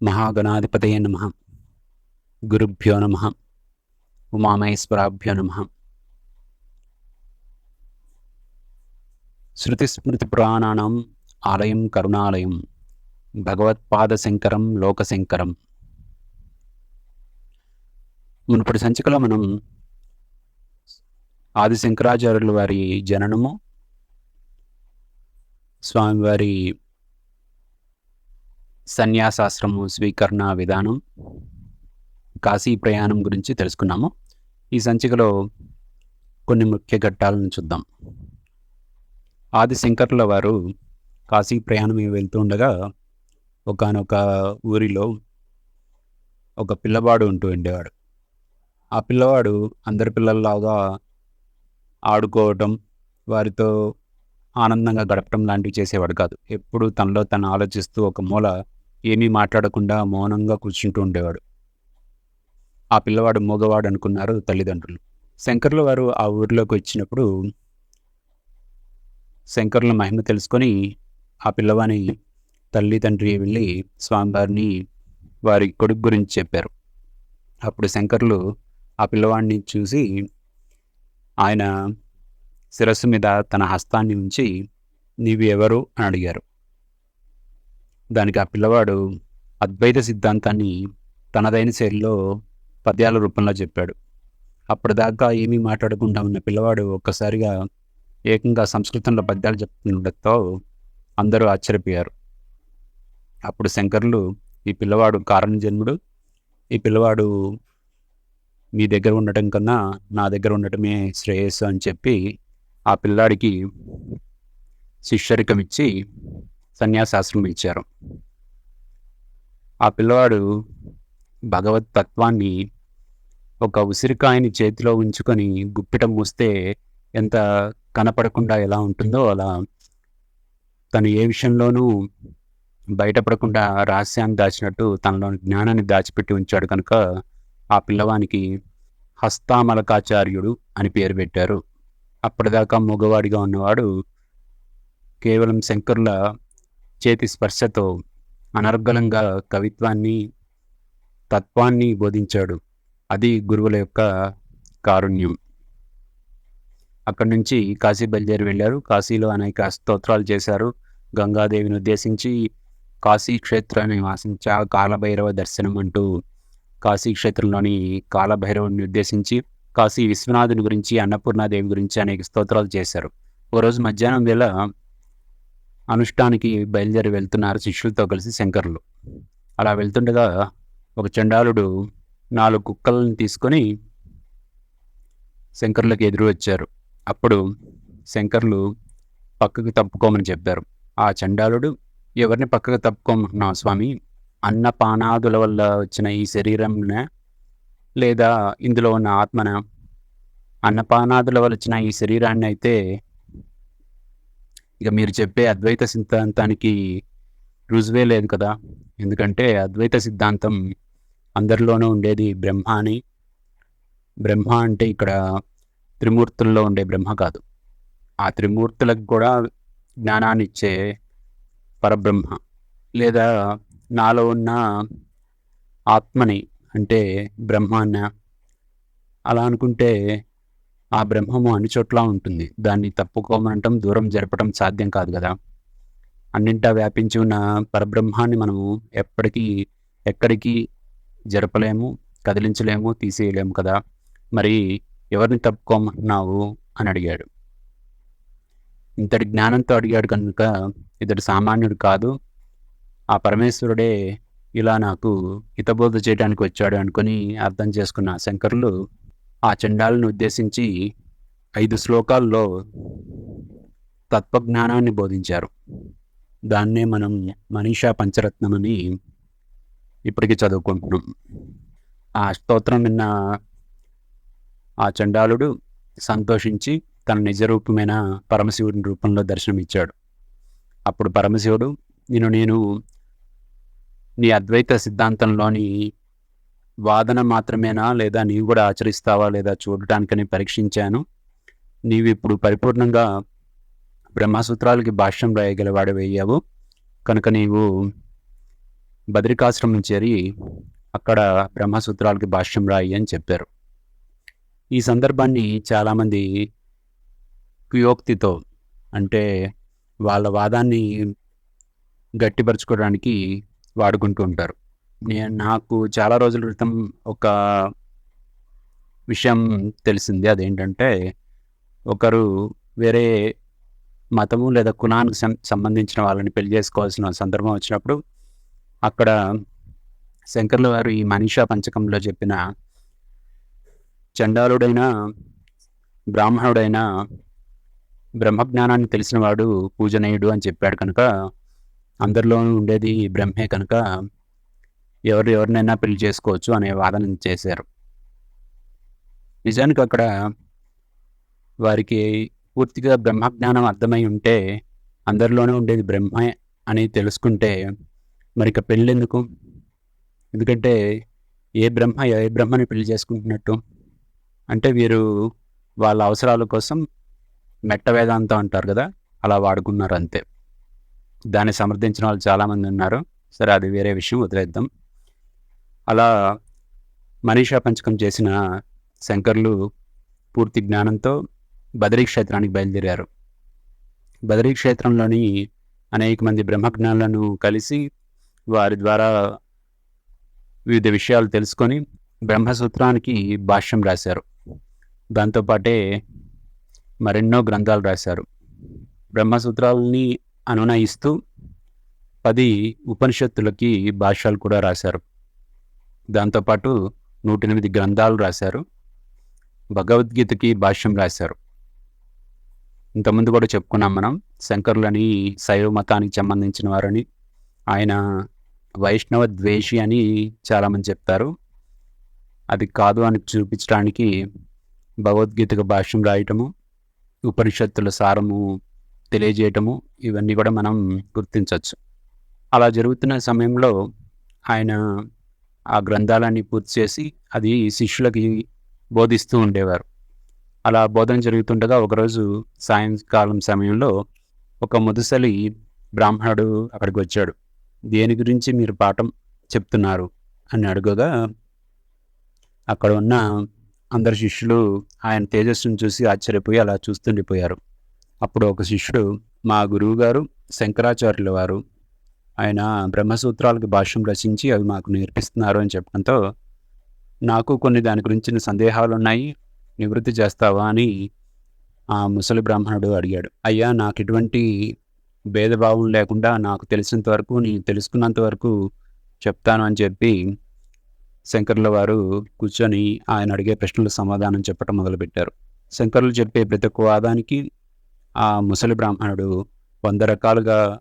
మహాగణాధిపతయ నమ గురుభ్యో నమ ఉమామహేశ్వరాభ్యో నమ శృతిస్మృతిపురాణానాం ఆలయం కరుణాలయం భగవత్పాదశంకరం లోకశంకరం మునుపటి సంచికలో మనం ఆది శంకరాచార్యుల వారి జననము స్వామివారి సన్యాసాశ్రము స్వీకరణ విధానం కాశీ ప్రయాణం గురించి తెలుసుకున్నాము. ఈ సంచికలో కొన్ని ముఖ్య ఘట్టాలను చూద్దాం. ఆది శంకర్ల వారు కాశీ ప్రయాణం వెళ్తూ ఉండగా ఒకనొక ఊరిలో ఒక పిల్లవాడు ఉంటూ ఉండేవాడు. ఆ పిల్లవాడు అందరి పిల్లల్లాగా ఆడుకోవటం వారితో ఆనందంగా గడపటం లాంటివి చేసేవాడు కాదు. ఎప్పుడు తనలో తను ఆలోచిస్తూ ఒక మూల ఏమీ మాట్లాడకుండా మౌనంగా కూర్చుంటూ ఉండేవాడు. ఆ పిల్లవాడు మూగవాడు అనుకున్నారు తల్లిదండ్రులు. శంకర్ల వారు ఆ ఊరిలోకి వచ్చినప్పుడు శంకర్ల మహిమ తెలుసుకొని ఆ పిల్లవాని తల్లి తండ్రి వెళ్ళి స్వామివారిని వారి కొడుకు గురించి చెప్పారు. అప్పుడు శంకర్లు ఆ పిల్లవాడిని చూసి ఆయన శిరస్సు మీద తన హస్తాన్ని ఉంచి నీవు ఎవరు? అని అడిగారు. దానికి ఆ పిల్లవాడు అద్వైత సిద్ధాంతాన్ని తనదైన శైలిలో పద్యాల రూపంలో చెప్పాడు. అప్పటిదాకా ఏమీ మాట్లాడకుండా ఉన్న పిల్లవాడు ఒక్కసారిగా ఏకంగా సంస్కృతంలో పద్యాలు చెప్తుండటంతో అందరూ ఆశ్చర్యపోయారు. అప్పుడు శంకర్లు ఈ పిల్లవాడు కారణజన్ముడు ఈ పిల్లవాడు మీ దగ్గర ఉండటం కన్నా నా దగ్గర ఉండటమే శ్రేయస్సు అని చెప్పి ఆ పిల్లాడికి శిష్యరికం ఇచ్చి సన్యాసాశ్రమం ఇచ్చారు. ఆ పిల్లవాడు భగవత్ తత్వాన్ని ఒక ఉసిరికాయని చేతిలో ఉంచుకొని గుప్పిట మూస్తే ఎంత కనపడకుండా ఎలా ఉంటుందో అలా తను ఏ విషయంలోనూ బయటపడకుండా రహస్యాన్ని దాచినట్టు తనలోని జ్ఞానాన్ని దాచిపెట్టి ఉంచాడు కనుక ఆ పిల్లవానికి హస్తామలకాచార్యుడు అని పేరు పెట్టారు. అప్పటిదాకా మగవాడిగా ఉన్నవాడు కేవలం శంకరుల చేతి స్పర్శతో అనర్గళంగా కవిత్వాన్ని తత్వాన్ని బోధించాడు. అది గురువుల యొక్క కారుణ్యం. అక్కడి నుంచి కాశీ బయలుదేరి వెళ్ళారు. కాశీలో అనేక స్తోత్రాలు చేశారు. గంగాదేవిని ఉద్దేశించి కాశీ క్షేత్రాన్ని వాసించా కాలభైరవ దర్శనం అంటూ కాశీ క్షేత్రంలోని కాలభైరవుని ఉద్దేశించి కాశీ విశ్వనాథుని గురించి అన్నపూర్ణాదేవి గురించి అనేక స్తోత్రాలు చేశారు. ఓ రోజు మధ్యాహ్నం వేళ అనుష్ఠానికి బయలుదేరి వెళ్తున్నారు శిష్యులతో కలిసి శంకరులు. అలా వెళ్తుండగా ఒక చండాలుడు నాలుగు కుక్కలను తీసుకొని శంకర్లకు ఎదురు వచ్చారు. అప్పుడు శంకర్లు పక్కకు తప్పుకోమని చెప్పారు. ఆ చండాలుడు ఎవరిని పక్కకు తప్పుకోమంటున్నావు స్వామి? అన్నపానాదుల వల్ల వచ్చిన ఈ శరీరంన లేదా ఇందులో ఉన్న ఆత్మన అన్నపానాదుల వల్ల వచ్చిన ఈ శరీరాన్ని అయితే ఇక మీరు చెప్పే అద్వైత సిద్ధాంతానికి రుజువే లేదు కదా. ఎందుకంటే అద్వైత సిద్ధాంతం అందరిలోనూ ఉండేది బ్రహ్మ అని బ్రహ్మ అంటే ఇక్కడ త్రిమూర్తుల్లో ఉండే బ్రహ్మ కాదు. ఆ త్రిమూర్తులకు కూడా జ్ఞానాన్ని ఇచ్చే పరబ్రహ్మ లేదా నాలో ఉన్న ఆత్మని అంటే బ్రహ్మాన్న అలా అనుకుంటే ఆ బ్రహ్మము అన్ని చోట్ల ఉంటుంది. దాన్ని తప్పుకోమనటం దూరం జరపడం సాధ్యం కాదు కదా. అన్నింటా వ్యాపించి ఉన్న పరబ్రహ్మాన్ని మనము ఎప్పటికీ ఎక్కడికి జరపలేము కదిలించలేము తీసేయలేము కదా. మరి ఎవరిని తప్పుకోమంటున్నావు అని అడిగాడు. ఇంతటి జ్ఞానంతో అడిగాడు కనుక ఇతడు సామాన్యుడు కాదు. ఆ పరమేశ్వరుడే ఇలా నాకు హితబోధ చేయడానికి వచ్చాడు అనుకుని అర్థం చేసుకున్న శంకరులు ఆ చండాలను ఉద్దేశించి ఐదు శ్లోకాల్లో తత్వజ్ఞానాన్ని బోధించారు. దాన్నే మనం మనీషా పంచరత్నం అని ఇప్పటికీ చదువుకుంటున్నాం. ఆ స్తోత్రం విన్న ఆ చండాలుడు సంతోషించి తన నిజ రూపమైన పరమశివుడి రూపంలో దర్శనమిచ్చాడు. అప్పుడు పరమశివుడు నేను నేను నీ అద్వైత సిద్ధాంతంలోని వాదన మాత్రమేనా? లేదా నీవు కూడా ఆచరిస్తావా? లేదా చూడటానికని పరీక్షించాను. నీవు ఇప్పుడు పరిపూర్ణంగా బ్రహ్మసూత్రాలకి భాష్యం రాయగలవాడు వేయావు కనుక నీవు బద్రికాశ్రమం చేరి అక్కడ బ్రహ్మసూత్రాలకి భాష్యం రాయి అని చెప్పారు. ఈ సందర్భాన్ని చాలామంది కుయోక్తితో అంటే వాళ్ళ వాదాన్ని గట్టిపరచుకోవడానికి వాడుకుంటూ ఉంటారు. నేను నాకు చాలా రోజుల క్రితం ఒక విషయం తెలిసింది. అదేంటంటే ఒకరు వేరే మతము లేదా కులానికి సం- సంబంధించిన వాళ్ళని పెళ్ళి చేసుకోవాల్సిన సందర్భం వచ్చినప్పుడు అక్కడ శంకర్ల వారు ఈ మనీషా పంచకంలో చెప్పిన చండాలుడైన బ్రాహ్మణుడైన బ్రహ్మజ్ఞానాన్ని తెలిసిన వాడు పూజనీయుడు అని చెప్పాడు కనుక అందరిలోనూ ఉండేది బ్రహ్మే కనుక ఎవరు ఎవరినైనా పెళ్ళి చేసుకోవచ్చు అనే వాదన చేశారు. నిజానికి అక్కడ వారికి పూర్తిగా బ్రహ్మజ్ఞానం అర్థమై ఉంటే అందరిలోనే ఉండేది బ్రహ్మే అని తెలుసుకుంటే మరి ఇక పెళ్ళెందుకు? ఎందుకంటే ఏ బ్రహ్మ ఏ బ్రహ్మని పెళ్ళి చేసుకుంటున్నట్టు? అంటే వీరు వాళ్ళ అవసరాల కోసం మెట్ట వేదాంతం అంటారు కదా అలా వాడుకున్నారు అంతే. దాన్ని సమర్థించిన వాళ్ళు చాలామంది ఉన్నారు. సరే అది వేరే విషయం వదిలేద్దాం. అలా మనీషా పంచకం చేసిన శంకర్లు పూర్తి జ్ఞానంతో బదరీ క్షేత్రానికి బయలుదేరారు. బదరీ క్షేత్రంలోని అనేక మంది బ్రహ్మజ్ఞానులను కలిసి వారి ద్వారా వివిధ విషయాలు తెలుసుకొని బ్రహ్మసూత్రానికి భాష్యం రాశారు. దాంతోపాటే మరెన్నో గ్రంథాలు రాశారు. బ్రహ్మసూత్రాలని అనునయిస్తూ పది ఉపనిషత్తులకి భాష్యాలు కూడా రాశారు. దాంతోపాటు నూట ఎనిమిది గ్రంథాలు రాశారు. భగవద్గీతకి భాష్యం రాశారు. ఇంతకుముందు కూడా చెప్పుకున్నాం మనం శంకరులని శైవ మతానికి సంబంధించిన వారని ఆయన వైష్ణవ ద్వేషి అని చాలామంది చెప్తారు. అది కాదు అని చూపించడానికి భగవద్గీతకు భాష్యం రాయటము ఉపనిషత్తుల సారము తెలియజేయటము ఇవన్నీ కూడా మనం గుర్తించవచ్చు. అలా జరుగుతున్న సమయంలో ఆయన ఆ గ్రంథాలన్నీ పూర్తి చేసి అది శిష్యులకి బోధిస్తూ ఉండేవారు. అలా బోధన జరుగుతుండగా ఒకరోజు సాయంకాలం సమయంలో ఒక ముదుసలి బ్రాహ్మణుడు అక్కడికి వచ్చాడు. దేని గురించి మీరు పాఠం చెప్తున్నారు? అని అడుగగా అక్కడ ఉన్న అందరు శిష్యులు ఆయన తేజస్సును చూసి ఆశ్చర్యపోయి అలా చూస్తుండిపోయారు. అప్పుడు ఒక శిష్యుడు మా గురువు గారు శంకరాచార్యుల వారు ఆయన బ్రహ్మసూత్రాలకు భాష్యం రచించి అవి మాకు నేర్పిస్తున్నారు అని చెప్పడంతో నాకు కొన్ని దాని గురించిన సందేహాలు ఉన్నాయి నివృత్తి చేస్తావా? అని ఆ ముసలి బ్రాహ్మణుడు అడిగాడు. అయ్యా నాకు ఎటువంటి భేదభావం లేకుండా నాకు తెలిసినంత వరకు నేను తెలుసుకున్నంత వరకు చెప్తాను అని చెప్పి శంకర్ల వారు కూర్చొని ఆయన అడిగే ప్రశ్నలు సమాధానం చెప్పటం మొదలుపెట్టారు. శంకరులు చెప్పే ప్రతి ఒక్క వాదానికి ఆ ముసలి బ్రాహ్మణుడు వంద రకాలుగా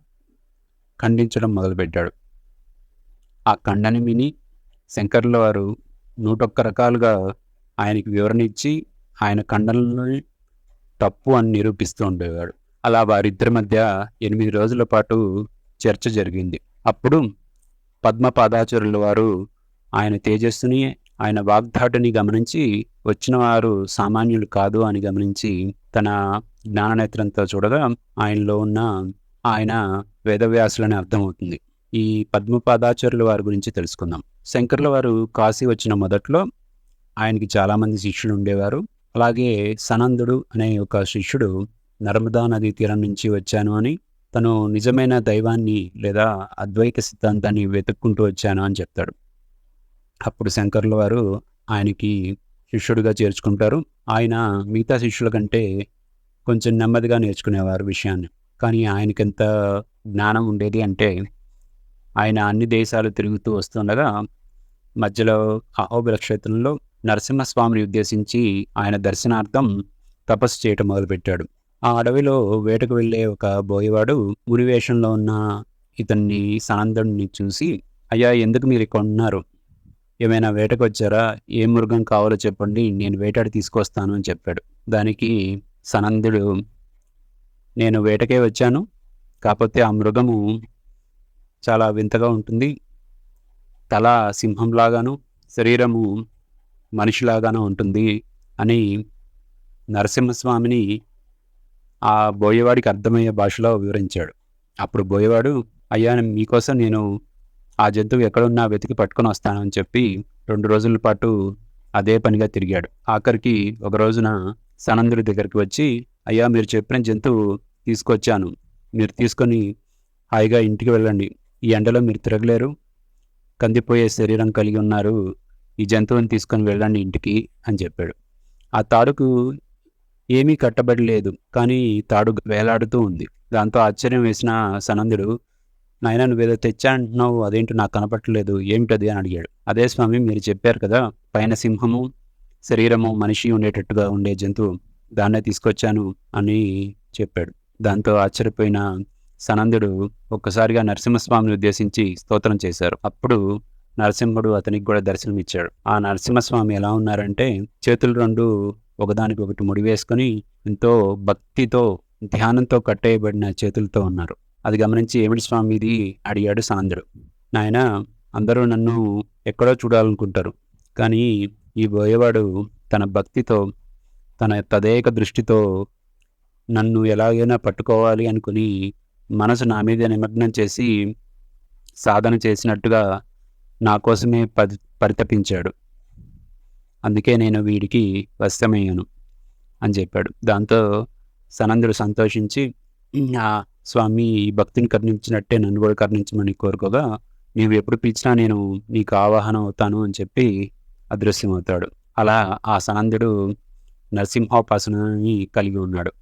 ఖండించడం మొదలుపెట్టాడు. ఆ ఖండని విని శంకర్ల వారు నూటొక్క రకాలుగా ఆయనకి వివరణ ఇచ్చి ఆయన ఖండనలోని తప్పు అని నిరూపిస్తూ ఉండేవాడు. అలా వారిద్దరి మధ్య ఎనిమిది రోజుల పాటు చర్చ జరిగింది. అప్పుడు పద్మపాదాచార్యుల వారు ఆయన తేజస్సుని ఆయన వాగ్దాటుని గమనించి వచ్చిన వారు సామాన్యులు కాదు అని గమనించి తన జ్ఞాననేత్రంతో చూడగా ఆయనలో ఉన్న ఆయన వేదవ్యాసులని అర్థమవుతుంది. ఈ పద్మపాదాచార్యుల వారి గురించి తెలుసుకుందాం. శంకర్ల వారు కాశీ వచ్చిన మొదట్లో ఆయనకి చాలామంది శిష్యులు ఉండేవారు. అలాగే సనందుడు అనే ఒక శిష్యుడు నర్మదా నదీ తీరం నుంచి వచ్చాను అని తను నిజమైన దైవాన్ని లేదా అద్వైత సిద్ధాంతాన్ని వెతుక్కుంటూ వచ్చాను అని చెప్తాడు. అప్పుడు శంకర్ల వారు ఆయనకి శిష్యుడిగా చేర్చుకుంటారు. ఆయన మిగతా శిష్యుల కంటే కొంచెం నెమ్మదిగా నేర్చుకునేవారు విషయాన్ని. కానీ ఆయనకి ఎంత జ్ఞానం ఉండేది అంటే ఆయన అన్ని దేశాలు తిరుగుతూ వస్తుండగా మధ్యలో అహోబిల క్షేత్రంలో నరసింహస్వామిని ఉద్దేశించి ఆయన దర్శనార్థం తపస్సు చేయటం మొదలుపెట్టాడు. ఆ అడవిలో వేటకు వెళ్ళే ఒక బోయవాడు ఉరివేషంలో ఉన్న ఇతన్ని సానందుడిని చూసి అయ్యా ఎందుకు మీరు ఇక్కడ ఉన్నారు? ఏమైనా వేటకు వచ్చారా ఏ మృగం కావాలో చెప్పండి నేను వేటాడి తీసుకొస్తాను అని చెప్పాడు. దానికి సనందుడు నేను వేటకే వచ్చాను కాకపోతే ఆ మృగము చాలా వింతగా ఉంటుంది. తల సింహంలాగాను శరీరము మనిషిలాగాను ఉంటుంది అని నరసింహస్వామిని ఆ బోయవాడికి అర్థమయ్యే భాషలో వివరించాడు. అప్పుడు బోయవాడు అయ్యా మీకోసం నేను ఆ జంతువు ఎక్కడున్నా వెతికి పట్టుకొని వస్తానని చెప్పి రెండు రోజుల పాటు అదే పనిగా తిరిగాడు. ఆఖరికి ఒక రోజున సనందుడి దగ్గరికి వచ్చి అయ్యా మీరు చెప్పిన జంతువు తీసుకొచ్చాను. మీరు తీసుకొని హాయిగా ఇంటికి వెళ్ళండి. ఈ ఎండలో మీరు తిరగలేరు. కందిపోయే శరీరం కలిగి ఉన్నారు. ఈ జంతువుని తీసుకొని వెళ్ళండి ఇంటికి అని చెప్పాడు. ఆ తాడుకు ఏమీ కట్టబడి లేదు కానీ తాడు వేలాడుతూ ఉంది. దాంతో ఆశ్చర్యం వేసిన సనందుడు నాయన నువ్వేదో తెచ్చా అంటున్నావు అదేంటో నాకు కనపట్టలేదు ఏమిటది అని అడిగాడు. అదే స్వామి మీరు చెప్పారు కదా పైన సింహము శరీరము మనిషి ఉండేటట్టుగా ఉండే జంతువు దాన్నే తీసుకొచ్చాను అని చెప్పాడు. దాంతో ఆశ్చర్యపోయిన సనందుడు ఒక్కసారిగా నరసింహస్వామిని ఉద్దేశించి స్తోత్రం చేశారు. అప్పుడు నరసింహుడు అతనికి కూడా దర్శనం ఇచ్చాడు. ఆ నరసింహస్వామి ఎలా ఉన్నారంటే చేతులు రెండు ఒకదానికి ఒకటి ముడివేసుకొని ఎంతో భక్తితో ధ్యానంతో కట్టేయబడిన చేతులతో ఉన్నారు. అది గమనించి ఏమిటి స్వామిది? అడిగాడు సాంద్రుడు నాయన అందరూ నన్ను ఎక్కడో చూడాలనుకుంటారు. కానీ ఈ బోయేవాడు తన భక్తితో తన తదేక దృష్టితో నన్ను ఎలాగైనా పట్టుకోవాలి అనుకుని మనసు నా మీద నిమగ్నం చేసి సాధన చేసినట్టుగా నా కోసమే పరి పరితపించాడు. అందుకే నేను వీడికి వశమయ్యాను అని చెప్పాడు. దాంతో సనందుడు సంతోషించి స్వామి ఈ భక్తిని కరుణించినట్టే నన్ను కూడా కరుణించమని కోరుకోగా నీవు ఎప్పుడు పిలిచినా నేను నీకు ఆవాహనం అవుతాను అని చెప్పి అదృశ్యమవుతాడు. అలా ఆ సనందుడు నరసింహోపాసనని కలిగి ఉన్నాడు.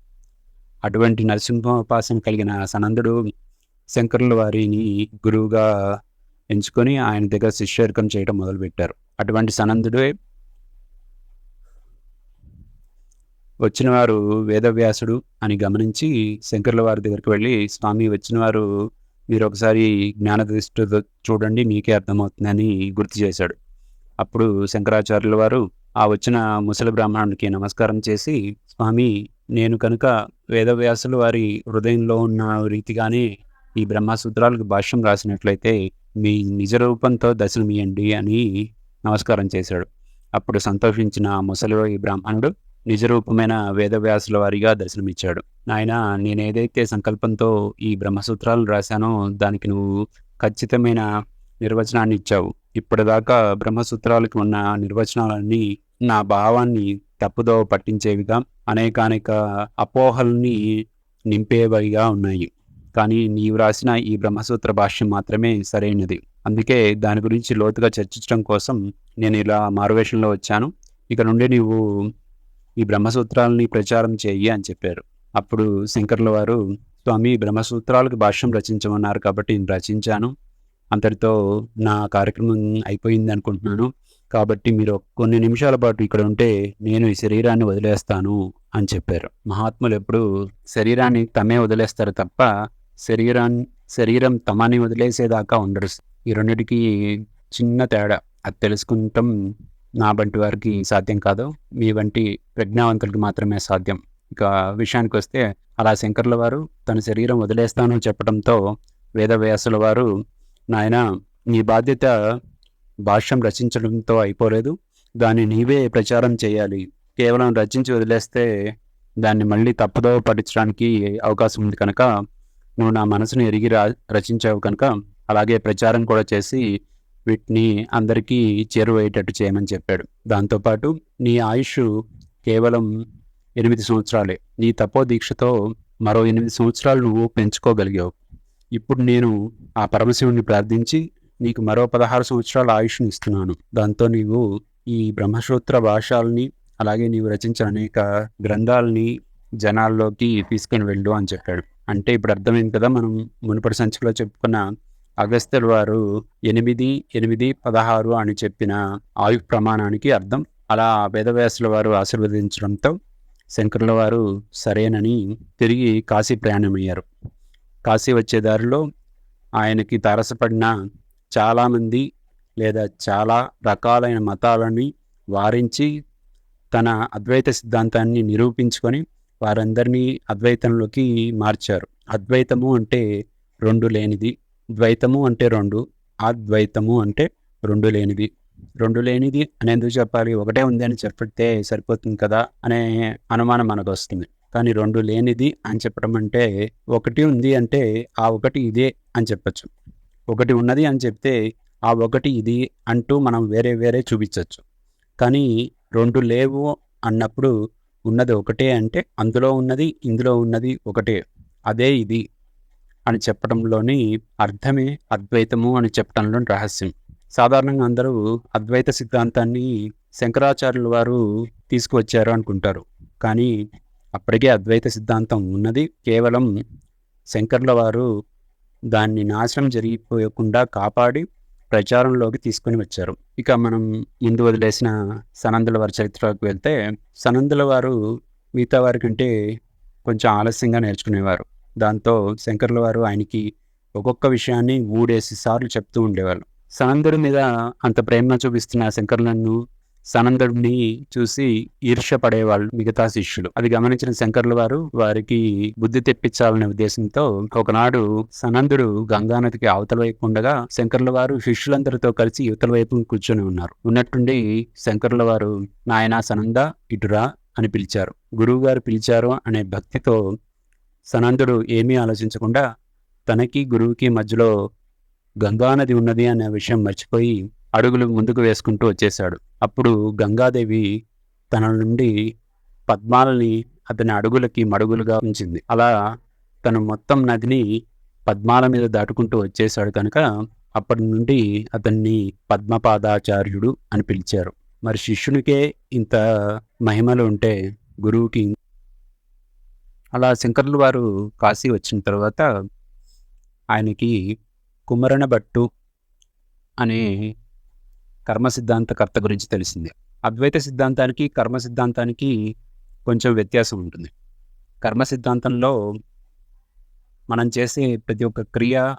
అటువంటి నరసింహోపాసన కలిగిన సనందుడు శంకరుల వారిని గురువుగా ఎంచుకొని ఆయన దగ్గర శిష్యర్కం చేయడం మొదలుపెట్టారు. అటువంటి సనందుడే వచ్చిన వారు వేదవ్యాసుడు అని గమనించి శంకర్ల వారి దగ్గరికి వెళ్ళి స్వామి వచ్చిన వారు మీరు ఒకసారి జ్ఞాన దృష్టితో చూడండి మీకే అర్థమవుతుందని గుర్తు చేశాడు. అప్పుడు శంకరాచార్యుల వారు ఆ వచ్చిన ముసలి బ్రాహ్మణుడికి నమస్కారం చేసి స్వామి నేను కనుక వేదవ్యాసులు వారి హృదయంలో ఉన్న రీతిగానే ఈ బ్రహ్మసూత్రాలకు భాష్యం రాసినట్లయితే మీ నిజ రూపంతో దర్శనమియండి అని నమస్కారం చేశాడు. అప్పుడు సంతోషించిన ముసలి బ్రాహ్మణుడు నిజరూపమైన వేదవ్యాసుల వారిగా దర్శనమిచ్చాడు. నాయన నేనేదైతే సంకల్పంతో ఈ బ్రహ్మసూత్రాలను రాశానో దానికి నువ్వు ఖచ్చితమైన నిర్వచనాన్ని ఇచ్చావు ఇప్పటిదాకా బ్రహ్మసూత్రాలకు ఉన్న నిర్వచనాలన్నీ నా భావాన్ని తప్పుదోవ పట్టించేవిగా అనేకానేక అపోహల్ని నింపేవిగా ఉన్నాయి. కానీ నీవు రాసిన ఈ బ్రహ్మసూత్ర భాష్యం మాత్రమే సరైనది. అందుకే దాని గురించి లోతుగా చర్చించడం కోసం నేను ఇలా మారువేషంలో వచ్చాను. ఇక నుండి నీవు ఈ బ్రహ్మసూత్రాలని ప్రచారం చేయి అని చెప్పారు. అప్పుడు శంకర్ల వారు స్వామి బ్రహ్మసూత్రాలకు భాష్యం రచించమన్నారు కాబట్టి నేను రచించాను. అంతటితో నా కార్యక్రమం అయిపోయింది అనుకుంటున్నాను. కాబట్టి మీరు కొన్ని నిమిషాల పాటు ఇక్కడ ఉంటే నేను ఈ శరీరాన్ని వదిలేస్తాను అని చెప్పారు. మహాత్ములు ఎప్పుడు శరీరాన్ని తమే వదిలేస్తారు తప్ప శరీరాన్ని శరీరం తమని వదిలేసేదాకా ఉండరు. ఈ రెండిటికి చిన్న తేడా. అది తెలుసుకుంటాం. నా వంటి వారికి సాధ్యం కాదు. మీ వంటి ప్రజ్ఞావంతులకి మాత్రమే సాధ్యం. ఇక విషయానికి వస్తే అలా శంకర్ల వారు తన శరీరం వదిలేస్తానని చెప్పడంతో వేదవ్యాసుల వారు నాయన నీ బాధ్యత భాష్యం రచించడంతో అయిపోలేదు. దాన్ని నీవే ప్రచారం చేయాలి. కేవలం రచించి వదిలేస్తే దాన్ని మళ్ళీ తప్పుదో పట్టించడానికి అవకాశం ఉంది కనుక నువ్వు నా మనసును ఎరిగి రా రచించావు కనుక అలాగే ప్రచారం కూడా చేసి వీటిని అందరికీ చేరువయ్యేటట్టు చేయమని చెప్పాడు. దాంతోపాటు నీ ఆయుష్ కేవలం ఎనిమిది సంవత్సరాలే. నీ తపో దీక్షతో మరో ఎనిమిది సంవత్సరాలు నువ్వు పెంచుకోగలిగావు. ఇప్పుడు నేను ఆ పరమశివుని ప్రార్థించి నీకు మరో పదహారు సంవత్సరాల ఆయుష్ని ఇస్తున్నాను. దాంతో నీవు ఈ బ్రహ్మసూత్ర భాషల్ని అలాగే నీవు రచించిన అనేక గ్రంథాలని జనాల్లోకి తీసుకుని వెళ్ళు అని చెప్పాడు. అంటే ఇప్పుడు అర్థమైంది కదా మనం మునుపటి సంచికలో చెప్పుకున్న అగస్త్యుల వారు ఎనిమిది ఎనిమిది పదహారు అని చెప్పిన ఆయు ప్రమాణానికి అర్థం. అలా వేదవ్యాసుల వారు ఆశీర్వదించడంతో శంకరుల వారు సరేనని తిరిగి కాశీ ప్రయాణమయ్యారు. కాశీ వచ్చే దారిలో ఆయనకి తారసపడిన చాలామంది లేదా చాలా రకాలైన మతాలని వారించి తన అద్వైత సిద్ధాంతాన్ని నిరూపించుకొని వారందరినీ అద్వైతంలోకి మార్చారు. అద్వైతము అంటే రెండు లేనిది. ద్వైతము అంటే రెండు అద్వైతము అంటే రెండు లేనిది. రెండు లేనిది అని ఎందుకు చెప్పాలి? ఒకటే ఉంది అని చెప్పితే సరిపోతుంది కదా అనే అనుమానం మనకు వస్తుంది. కానీ రెండు లేనిది అని చెప్పడం అంటే ఒకటి ఉంది అంటే ఆ ఒకటి ఇదే అని చెప్పచ్చు. ఒకటి ఉన్నది అని చెప్తే ఆ ఒకటి ఇది అంటూ మనం వేరే వేరే చూపించవచ్చు కానీ రెండు లేవు అన్నప్పుడు ఉన్నది ఒకటే అంటే అందులో ఉన్నది ఇందులో ఉన్నది ఒకటే. అదే ఇది. అని చెప్పడంలోని అర్థమే అద్వైతము అని చెప్పడంలో రహస్యం. సాధారణంగా అందరూ అద్వైత సిద్ధాంతాన్ని శంకరాచార్యుల వారు తీసుకువచ్చారు అనుకుంటారు. కానీ అప్పటికే అద్వైత సిద్ధాంతం ఉన్నది. కేవలం శంకర్ల వారు దాన్ని నాశనం జరిగిపోయకుండా కాపాడి ప్రచారంలోకి తీసుకొని వచ్చారు. ఇక మనం ముందు వదిలేసిన సనందుల వారి చరిత్రకు వెళ్తే సనందుల వారు మిగతా వారి కంటే కొంచెం ఆలస్యంగా నేర్చుకునేవారు. దాంతో శంకర్ల వారు ఆయనకి ఒక్కొక్క విషయాన్ని మూడేసి సార్లు చెప్తూ ఉండేవాళ్ళు. సనందుడి మీద అంత ప్రేమ చూపిస్తున్న శంకర్లను సనందుడిని చూసి ఈర్ష్య పడేవాళ్ళు మిగతా శిష్యులు. అది గమనించిన శంకర్ల వారు వారికి బుద్ధి తెప్పించాలనే ఉద్దేశంతో ఒకనాడు సనందుడు గంగానదికి అవతల వైపు ఉండగా శంకర్ల వారు శిష్యులందరితో కలిసి యువతల వైపు కూర్చొని ఉన్నారు. ఉన్నట్టుండి శంకర్ల వారు నాయనా సనంద ఇటురా అని పిలిచారు. గురువు గారు పిలిచారు అనే భక్తితో సనందుడు ఏమీ ఆలోచించకుండా తనకి గురువుకి మధ్యలో గంగానది ఉన్నది అనే విషయం మర్చిపోయి అడుగులు ముందుకు వేసుకుంటూ వచ్చేశాడు. అప్పుడు గంగాదేవి తన నుండి పద్మాలని అతని అడుగులకి మడుగులుగా ఉంచింది. అలా తను మొత్తం నదిని పద్మాల మీద దాటుకుంటూ వచ్చేశాడు కనుక అప్పటి నుండి అతన్ని పద్మపాదాచార్యుడు అని పిలిచారు. మరి శిష్యునికే ఇంత మహిమలు ఉంటే గురువుకి అలా శంకర్లు వారు కాశీ వచ్చిన తర్వాత ఆయనకి కుమరణ భట్టు అనే కర్మ సిద్ధాంతకర్త గురించి తెలిసింది. అద్వైత సిద్ధాంతానికి కర్మ సిద్ధాంతానికి కొంచెం వ్యత్యాసం ఉంటుంది. కర్మ సిద్ధాంతంలో మనం చేసే ప్రతి ఒక్క క్రియ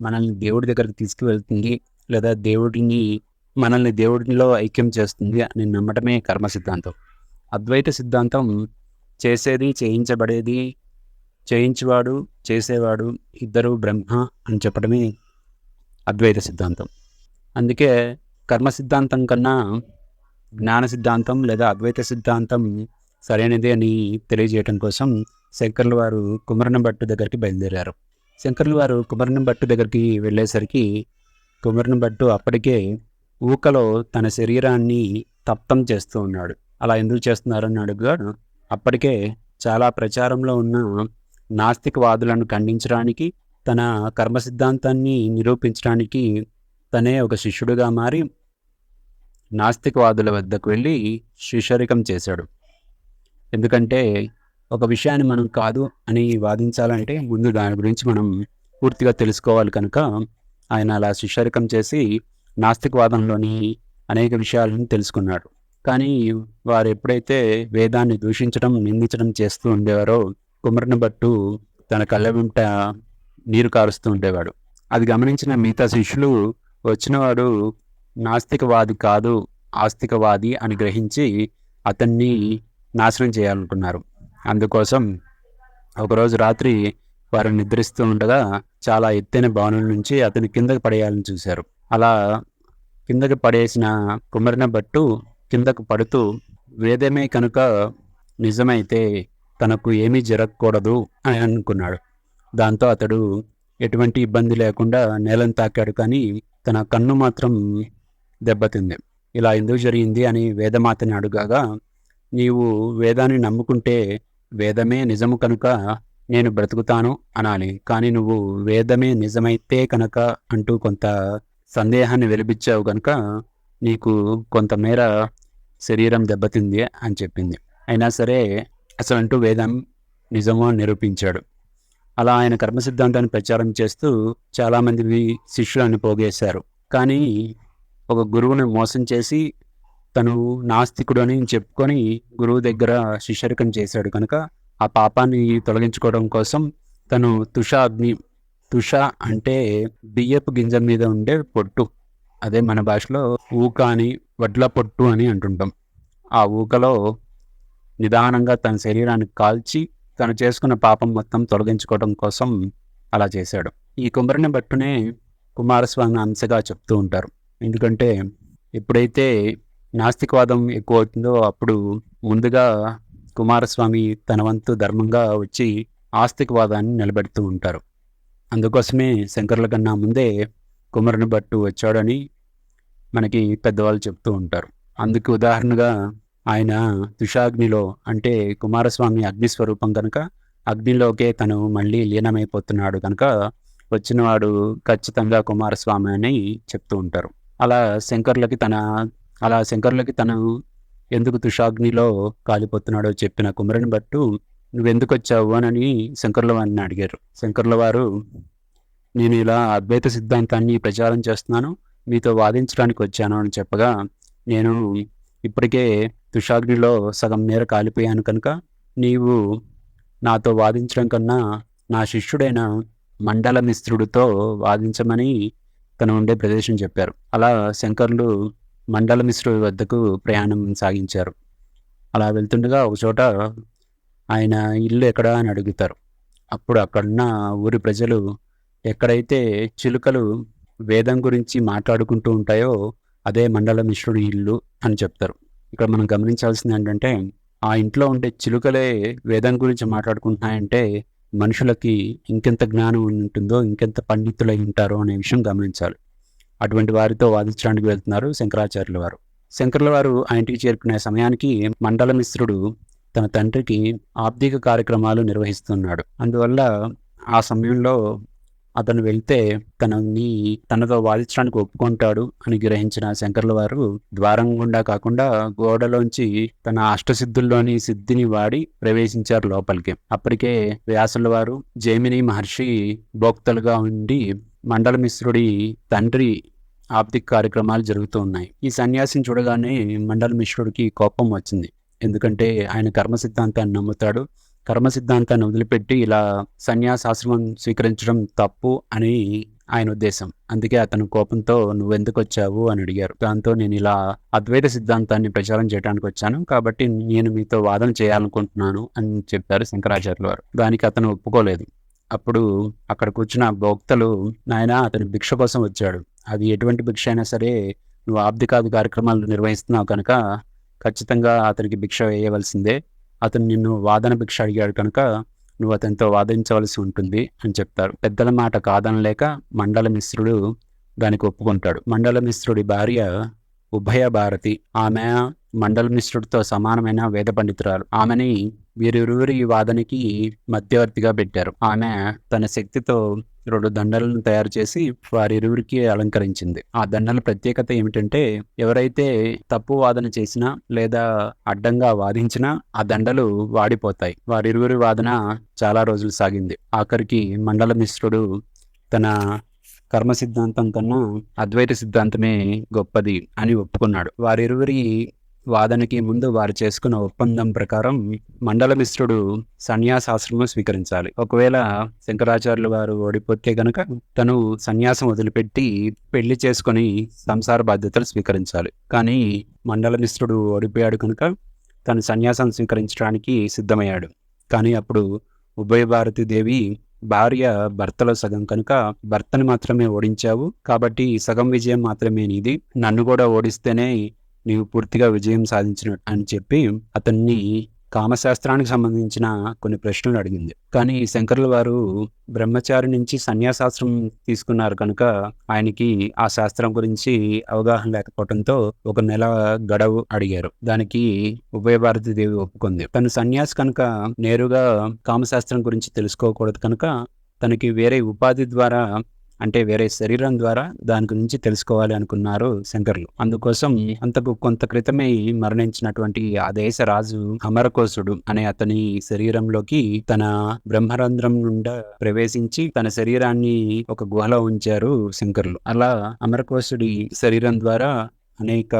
మనల్ని దేవుడి దగ్గరికి తీసుకువెళ్తుంది లేదా దేవుడిని మనల్ని దేవుడిలో ఐక్యం చేస్తుంది అని నమ్మటమే కర్మ సిద్ధాంతం. అద్వైత సిద్ధాంతం చేసేది చేయించబడేది చేయించేవాడు చేసేవాడు ఇద్దరు బ్రహ్మ అని చెప్పడమే అద్వైత సిద్ధాంతం. అందుకే కర్మ సిద్ధాంతం కన్నా జ్ఞాన సిద్ధాంతం లేదా అద్వైత సిద్ధాంతం సరైనదే అని తెలియజేయటం కోసం శంకర్ల వారు కుమరణం భట్టు దగ్గరికి బయలుదేరారు. శంకర్ల వారు కుమరణం భట్టు దగ్గరికి వెళ్ళేసరికి కుమరణం భట్టు అప్పటికే ఊకలో తన శరీరాన్ని తప్తం చేస్తూ ఉన్నాడు. అలా ఎందుకు చేస్తున్నారని అడుగుగా అప్పటికే చాలా ప్రచారంలో ఉన్న నాస్తికవాదులను ఖండించడానికి తన కర్మ సిద్ధాంతాన్ని నిరూపించడానికి తనే ఒక శిష్యుడిగా మారి నాస్తికవాదుల వద్దకు వెళ్ళి శిష్యరికం చేశాడు. ఎందుకంటే ఒక విషయాన్ని మనం కాదు అని వాదించాలంటే ముందు దాని గురించి మనం పూర్తిగా తెలుసుకోవాలి కనుక ఆయన అలా శిష్యరికం చేసి నాస్తికవాదంలోని అనేక విషయాలను తెలుసుకున్నాడు. కానీ వారు ఎప్పుడైతే వేదాన్ని దూషించడం నిందించడం చేస్తూ ఉండేవారో కుమరన బట్టు తన కళ్ళ వెంట నీరు కారుస్తూ ఉండేవాడు. అది గమనించిన మిగతా శిష్యులు వచ్చినవాడు నాస్తికవాది కాదు ఆస్తికవాది అని గ్రహించి అతన్ని నాశనం చేయాలనుకున్నారు. అందుకోసం ఒకరోజు రాత్రి వారు నిద్రిస్తూ ఉండగా చాలా ఎత్తైన భవనం నుంచి అతని కిందకి పడేయాలని చూశారు. అలా కిందకి పడేసిన కుమరిన భట్టు కిందకు పడుతూ వేదమే కనుక నిజమైతే తనకు ఏమీ జరగకూడదు అని అనుకున్నాడు. దాంతో అతడు ఎటువంటి ఇబ్బంది లేకుండా నేలను తాకాడు కానీ తన కన్ను మాత్రం దెబ్బతింది. ఇలా ఎందుకు జరిగింది? అని వేదమాతని అడుగగా నీవు వేదాన్ని నమ్ముకుంటే వేదమే నిజము కనుక నేను బ్రతుకుతాను అనాలి. కానీ నువ్వు వేదమే నిజమైతే కనుక అంటూ కొంత సందేహాన్ని వెలిపించావు కనుక నీకు కొంతమేర శరీరం దెబ్బతింది అని చెప్పింది. అయినా సరే అసలంటూ వేదం నిజమో నిరూపించాడు. అలా ఆయన కర్మ సిద్ధాంతాన్ని ప్రచారం చేస్తూ చాలామంది శిష్యులను పోగేశారు. కానీ ఒక గురువుని మోసం చేసి తను నాస్తికుడు అని చెప్పుకొని గురువు దగ్గర శిష్యరికం చేశాడు కనుక ఆ పాపాన్ని తొలగించుకోవడం కోసం తను తుష అగ్ని తుష అంటే బియ్యపు గింజ మీద ఉండే పొట్టు. అదే మన భాషలో ఊక అని వడ్ల పొట్టు అని అంటుంటాం. ఆ ఊకలో నిదానంగా తన శరీరాన్ని కాల్చి తను చేసుకున్న పాపం మొత్తం తొలగించుకోవడం కోసం అలా చేశాడు. ఈ కుమ్మరిని బట్టునే కుమారస్వామి అంశగా చెప్తూ ఉంటారు. ఎందుకంటే ఎప్పుడైతే నాస్తికవాదం ఎక్కువ అవుతుందో అప్పుడు ముందుగా కుమారస్వామి తన వంతు ధర్మంగా వచ్చి ఆస్తికవాదాన్ని నిలబెడుతూ ఉంటారు. అందుకోసమే శంకర్ల కన్నా ముందే కుమరుని భట్టు వచ్చాడని మనకి పెద్దవాళ్ళు చెప్తూ ఉంటారు. అందుకు ఉదాహరణగా ఆయన తుషాగ్నిలో అంటే కుమారస్వామి అగ్ని స్వరూపం కనుక అగ్నిలోకే తను మళ్ళీ లీనమైపోతున్నాడు కనుక వచ్చినవాడు ఖచ్చితంగా కుమారస్వామి అని చెప్తూ ఉంటారు. అలా శంకర్లకి తన అలా శంకర్లకి తను ఎందుకు తుషాగ్నిలో కాలిపోతున్నాడో చెప్పిన కుమరుని బట్టు నువ్వెందుకు వచ్చావు అని శంకర్ల వారిని అడిగారు. శంకర్ల వారు నేను ఇలా అద్వైత సిద్ధాంతాన్ని ప్రచారం చేస్తున్నాను. మీతో వాదించడానికి వచ్చాను అని చెప్పగా నేను ఇప్పటికే తుషాగ్నిలో సగం మేర కాలిపోయాను కనుక నీవు నాతో వాదించడం కన్నా నా శిష్యుడైన మండల మిశ్రుడితో వాదించమని తను ఉండే ప్రదేశం చెప్పారు. అలా శంకర్లు మండల మిశ్రుడి వద్దకు ప్రయాణం సాగించారు. అలా వెళ్తుండగా ఒక చోట ఆయన ఇల్లు ఎక్కడా అని అడుగుతారు. అప్పుడు అక్కడున్న ఊరి ప్రజలు ఎక్కడైతే చిలుకలు వేదం గురించి మాట్లాడుకుంటూ ఉంటాయో అదే మండల మిశ్రుడి ఇల్లు అని చెప్తారు. ఇక్కడ మనం గమనించాల్సింది ఏంటంటే ఆ ఇంట్లో ఉండే చిలుకలే వేదం గురించి మాట్లాడుకుంటున్నాయంటే మనుషులకి ఇంకెంత జ్ఞానం ఉంటుందో ఇంకెంత పండితులై ఉంటారో అనే విషయం గమనించాలి. అటువంటి వారితో వాదించడానికి వెళ్తున్నారు శంకరాచార్యుల వారు. శంకర్ల వారు ఆ ఇంటికి చేరుకునే సమయానికి మండల మిశ్రుడు తన తండ్రికి ఆబ్దిక కార్యక్రమాలు నిర్వహిస్తున్నాడు. అందువల్ల ఆ సమయంలో అతను వెళ్తే తనని తనతో వాదించడానికి ఒప్పుకుంటాడు అని గ్రహించిన శంకర్ల వారు ద్వారం గుండా కాకుండా గోడలోంచి తన అష్టసిద్ధుల్లోని సిద్ధిని వాడి ప్రవేశించారు లోపలికి. అప్పటికే వ్యాసుల వారు జైమిని మహర్షి భోక్తలుగా ఉండి మండల మిశ్రుడి తండ్రి ఆప్తిక్ కార్యక్రమాలు జరుగుతూ ఉన్నాయి. ఈ సన్యాసిని చూడగానే మండల మిశ్రుడికి కోపం వచ్చింది. ఎందుకంటే ఆయన కర్మ సిద్ధాంతాన్ని నమ్ముతాడు. కర్మ సిద్ధాంతాన్ని వదిలిపెట్టి ఇలా సన్యాసాశ్రమం స్వీకరించడం తప్పు అని ఆయన ఉద్దేశం. అందుకే అతను కోపంతో నువ్వెందుకు వచ్చావు అని అడిగారు. దాంతో నేను ఇలా అద్వైత సిద్ధాంతాన్ని ప్రచారం చేయడానికి వచ్చాను. కాబట్టి నేను మీతో వాదన చేయాలనుకుంటున్నాను అని చెప్పారు శంకరాచార్యుల వారు. దానికి అతను ఒప్పుకోలేదు. అప్పుడు అక్కడ కూర్చున్న భోక్తలు నాయన అతని భిక్ష కోసం వచ్చాడు. అది ఎటువంటి భిక్ష అయినా సరే నువ్వు ఆబ్దికాది కార్యక్రమాలు నిర్వహిస్తున్నావు కనుక ఖచ్చితంగా అతనికి భిక్ష వేయవలసిందే. అతను నిన్ను వాదన భిక్ష అడిగాడు కనుక నువ్వు అతనితో వాదించవలసి ఉంటుంది అని చెప్తారు. పెద్దల మాట కాదనలేక మండల మిశ్రుడు దానికి ఒప్పుకుంటాడు. మండల మిశ్రుడి భార్య ఉభయ భారతి ఆమె మండల మిశ్రుడితో సమానమైన వేద పండితురాలు. ఆమెని వీరిరువురి వాదనకి మధ్యవర్తిగా పెట్టారు. ఆమె తన శక్తితో రెండు దండలను తయారు చేసి వారిరువురికి అలంకరించింది. ఆ దండల ప్రత్యేకత ఏమిటంటే ఎవరైతే తప్పు వాదన చేసినా లేదా అడ్డంగా వాదించినా ఆ దండలు వాడిపోతాయి. వారిరువురి వాదన చాలా రోజులు సాగింది. ఆఖరికి మండల మిశ్రుడు తన కర్మ సిద్ధాంతం కన్నా అద్వైత సిద్ధాంతమే గొప్పది అని ఒప్పుకున్నాడు. వారిరువురి వాదనకి ముందు వారు చేసుకున్న ఒప్పందం ప్రకారం మండల మిశ్రుడు సన్యాసాశ్రమం స్వీకరించాలి. ఒకవేళ శంకరాచార్యులు వారు ఓడిపోతే గనక తను సన్యాసం వదిలిపెట్టి పెళ్ళి చేసుకొని సంసార బాధ్యతలు స్వీకరించాలి. కానీ మండల మిశ్రుడు ఓడిపోయాడు కనుక తను సన్యాసం స్వీకరించడానికి సిద్ధమయ్యాడు. కానీ అప్పుడు ఉభయ భారతీదేవి భార్య భర్తలో సగం కనుక భర్తని మాత్రమే ఓడించావు. కాబట్టి సగం విజయం మాత్రమే నీది. నన్ను కూడా ఓడిస్తేనే నీవు పూర్తిగా విజయం సాధించినట్టు అని చెప్పి అతన్ని కామశాస్త్రానికి సంబంధించిన కొన్ని ప్రశ్నలు అడిగింది. కానీ శంకర్ల వారు బ్రహ్మచారి నుంచి సన్యాసాస్త్రం తీసుకున్నారు కనుక ఆయనకి ఆ శాస్త్రం గురించి అవగాహన లేకపోవడంతో ఒక నెల గడవు అడిగారు. దానికి ఉభయభారతి దేవి ఒప్పుకుంది. తను సన్యాసి కనుక నేరుగా కామశాస్త్రం గురించి తెలుసుకోకూడదు కనుక తనకి వేరే ఉపాధి ద్వారా అంటే వేరే శరీరం ద్వారా దాని గురించి తెలుసుకోవాలి అనుకున్నారు శంకర్లు. అందుకోసం అంతకు కొంత క్రితమే మరణించినటువంటి ఆ దేశ రాజు అమరకోసుడు అనే అతని శరీరంలోకి తన బ్రహ్మరంధ్రం నుండా ప్రవేశించి తన శరీరాన్ని ఒక గుహలో ఉంచారు శంకర్లు. అలా అమరకోసుడి శరీరం ద్వారా అనేక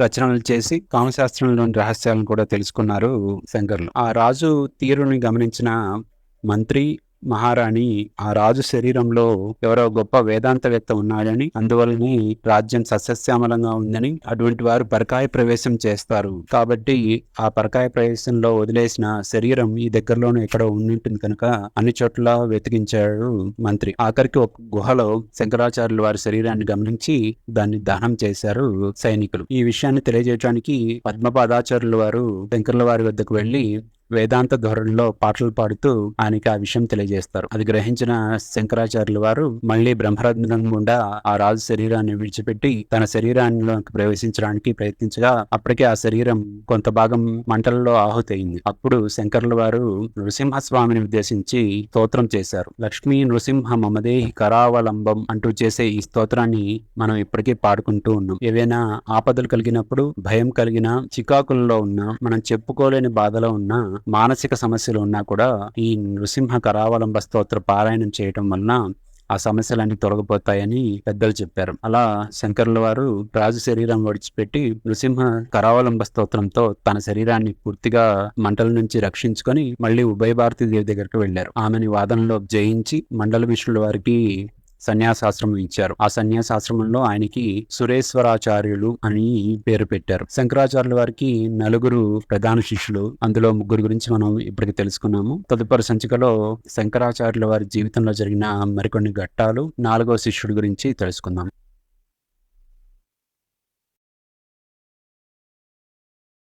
రచనలు చేసి కామశాస్త్రంలోని రహస్యాలను కూడా తెలుసుకున్నారు శంకర్లు. ఆ రాజు తీరుని గమనించిన మంత్రి మహారాణి ఆ రాజు శరీరంలో ఎవరో గొప్ప వేదాంతవేత్త ఉన్నాడని అందువలనే రాజ్యం సస్యశ్యామలంగా ఉందని అటువంటి వారు పరకాయ ప్రవేశం చేస్తారు. కాబట్టి ఆ పరకాయ ప్రవేశంలో వదిలేసిన శరీరం ఈ దగ్గరలోనే ఎక్కడో ఉండింటుంది కనుక అన్ని చోట్ల వెతికించాడు మంత్రి. ఆఖరికి ఒక గుహలో శంకరాచార్యులు వారి శరీరాన్ని గమనించి దాన్ని దహనం చేశారు సైనికులు. ఈ విషయాన్ని తెలియజేయడానికి పద్మపాదాచార్యుల వారు శంకర్ల వారి వద్దకు వెళ్ళి వేదాంత ధోరణిలో పాటలు పాడుతూ ఆయనకి ఆ విషయం తెలియజేస్తారు. అది గ్రహించిన శంకరాచార్యుల వారు మళ్ళీ బ్రహ్మరంధ్రం గుండా ఆ రాజు శరీరాన్ని విడిచిపెట్టి తన శరీరానికి ప్రవేశించడానికి ప్రయత్నించగా అప్పటికే ఆ శరీరం కొంత భాగం మంటలలో ఆహుతయింది. అప్పుడు శంకర్ల వారు నృసింహస్వామిని ఉద్దేశించి స్తోత్రం చేశారు. లక్ష్మీ నృసింహ మమదేహి కరావలంబం అంటూ చేసే ఈ స్తోత్రాన్ని మనం ఇప్పటికీ పాడుకుంటూ ఉన్నాం. ఏవైనా ఆపదలు కలిగినప్పుడు భయం కలిగిన చికాకుల్లో ఉన్నా మనం చెప్పుకోలేని బాధలో ఉన్నా మానసిక సమస్యలు ఉన్నా కూడా ఈ నృసింహ కరావలంబ స్తోత్ర పారాయణం చేయటం వలన ఆ సమస్యలన్నీ తొలగిపోతాయని పెద్దలు చెప్పారు. అలా శంకర్ల వారు రాజు శరీరం ఒడిచిపెట్టి నృసింహ కరావలంబ స్తోత్రంతో తన శరీరాన్ని పూర్తిగా మంటల నుంచి రక్షించుకొని మళ్ళీ ఉభయ భారతీ దేవి దగ్గరికి వెళ్ళారు ఆమెని వాదనలో జయించి మండల విష్ణుల వారికి సన్యాసాశ్రమం ఇచ్చారు. ఆ సన్యాసాశ్రమంలో ఆయనకి సురేశ్వరాచార్యులు అని పేరు పెట్టారు. శంకరాచార్యుల వారికి నలుగురు ప్రధాన శిష్యులు. అందులో ముగ్గురు గురించి మనం ఇప్పటికి తెలుసుకున్నాము. తదుపరి సంచికలో శంకరాచార్యుల వారి జీవితంలో జరిగిన మరికొన్ని ఘట్టాలు. నాలుగో శిష్యుడి గురించి తెలుసుకుందాం.